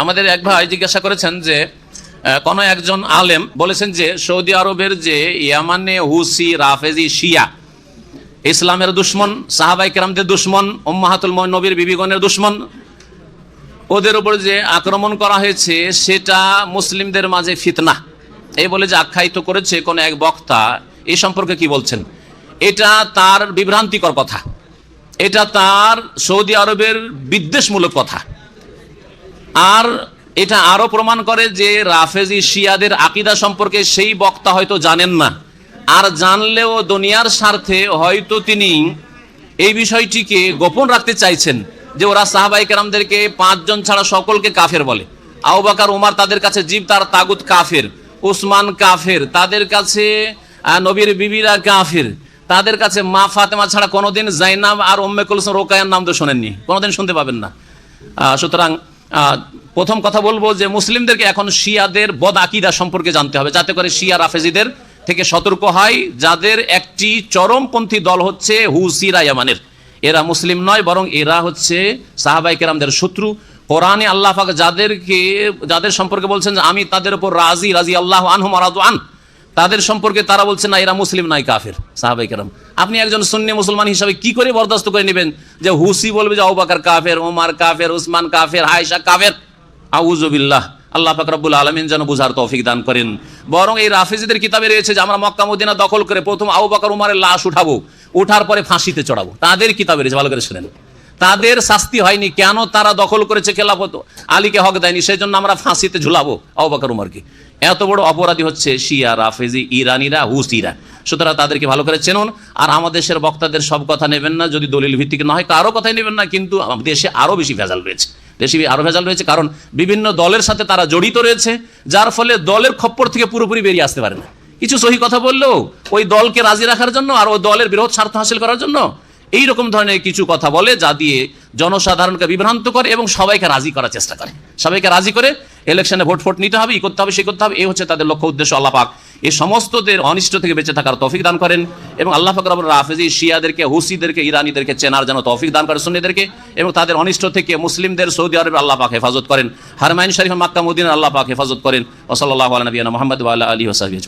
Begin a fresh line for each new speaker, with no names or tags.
আমাদের এক ভাই জিজ্ঞাসা করেছেন যে কোনো একজন আলেম বলেছেন যে, সৌদি আরবের যে ইয়ামানে হুসি, রাফেজি, শিয়া, ইসলামের দুশ্মন, সাহাবাই কেরামদের দুশ্মন, উম্মাহাতুল ময় নবীর বিবিগণের দুশ্মন, ওদের উপর যে আক্রমণ করা হয়েছে, সেটা মুসলিমদের মাঝে ফিতনা। এই বলে যে আখ্যায়িত করেছে কোন এক বক্তা এই সম্পর্কে কি বলছেন? এটা তার বিভ্রান্তিকর কথা। এটা তার সৌদি আরবের বিদ্বেষমূলক কথা। আর এটা আরও প্রমাণ করে যে রাফেজি শিয়াদের আকিদা সম্পর্কে সেই বক্তা হয়তো জানেন না। আর জানলেও দুনিয়ার স্বার্থে হয়তো তিনি এই বিষয়টিকে গোপন রাখতে চাইছেন যে ওরা সাহাবাই কেরামদেরকে পাঁচজন ছাড়া সকলকে কাফের বলে। আউবাকার উমার তাদের কাছে জীব, তার তাগুত কাফের। উসমান কাফের, তাদের কাছে নবীর বিবিরা কাফের। তাদের কাছে মা ফাতেমা ছাড়া কোনোদিন জাইনাব আর উম্মে কুলসুম রোকায়ার নাম তো শোনেননি। কোনোদিন শুনতে পাবেন না। সুতরাং প্রথম কথা বলব যে মুসলিমদেরকে এখন শিয়াদের বদ আকিদা সম্পর্কে জানতে হবে, যাতে করে শিয়া রাফেজিদের থেকে সতর্ক হয়, যাদের একটি চরমপন্থী দল হচ্ছে হুসিরা ইয়ামানের। এরা মুসলিম নয়, বরং এরা হচ্ছে সাহাবাই কেরামদের শত্রু। কোরআনে আল্লাহ যাদেরকে, যাদের সম্পর্কে বলছেন আমি তাদের উপর রাজি রাজি আল্লাহ আনহু মারাদু আন। তাদের সম্পর্কে তারা বলছে, না, এরা মুসলিম নাই কাফের। সাহাবাই কেরাম, আপনি একজন সুন্নি মুসলমান হিসাবে কি করে বরদাস্ত করে নেবেন যে হুসি বলবে যে আউবাকার কাফের, ওমার কাফের, উসমান কাফের হায়শা কাফের? আউজুবিল্লাহ আল্লাহ পাক রব্বুল আলমিন যেন বুঝার তৌফিক দান করেন। বরং এই রাফিজিদের কিতাবে রয়েছে যে, আমরা মক্কা, মদিনা দখল করে প্রথম আবু বকর, উমারের লাশ উঠাবো, উঠার পরে ফাঁসিতে চড়াবো। তাদের কিতাবে রয়েছে, ভালো করে শুনেন। তাদের শাস্তি হয়নি। কেন তারা দখল করেছে খেলাফত? আলীকে হক দেয়নি সেই জন্য আমরা ফাঁসিতে ঝুলাবো। আবু বকর উমারকে এত বড় অপরাধী হচ্ছে শিয়া, রাফেজি, ইরানিরা, হুসিরা। সুতরাং তাদেরকে ভালো করে চেনুন। আর আমাদের দেশের বক্তাদের সব কথা নেবেন না, যদি দলিল ভিত্তিক না হয়, কারও কথাই নেবেন না, কিন্তু দেশে আরও বেশি ভেজাল রয়েছে। দেশে আরও ভেজাল রয়েছে, কারণ বিভিন্ন দলের সাথে তারা জড়িত রয়েছে, যার ফলে দলের খপ্পর থেকে পুরোপুরি বেরিয়ে আসতে পারে না। কিছু সহি কথা বললেও ওই দলকে রাজি রাখার জন্য আর ওই দলের বৃহৎ স্বার্থ হাসিল করার জন্য এই রকম ধরনের কিছু কথা বলে যা দিয়ে জনসাধারণকে বিভ্রান্ত করে এবং সবাইকে রাজি করার চেষ্টা করে। সবাইকে রাজি করে ইলেকশনে ভোট ফোট নিতে হবে, ই করতে হবে, সে করতে হবে এই হচ্ছে তাদের লক্ষ্য উদ্দেশ্য আল্লাহ পাক। এই সমস্তদের অনিষ্ট থেকে বেঁচে থাকার তৌফিক দান করেন এবং আল্লাহ পাক রব্বুল রাফেজি শিয়াদেরকে, হুসিদেরকে, ইরানিদেরকে, চেনার যেন তৌফিক দান করে সুন্নিদেরকে এবং তাদের অনিষ্ট থেকে মুসলিমদের সৌদি আরবে আল্লাহ পাক হেফাজত করেন। হারমাইন শরীফ মাক্কা মদিনা আল্লাহ পাক হেফাজত করেন। ওসল্লাহ আলী মোহাম্মদ আলী ওসাহি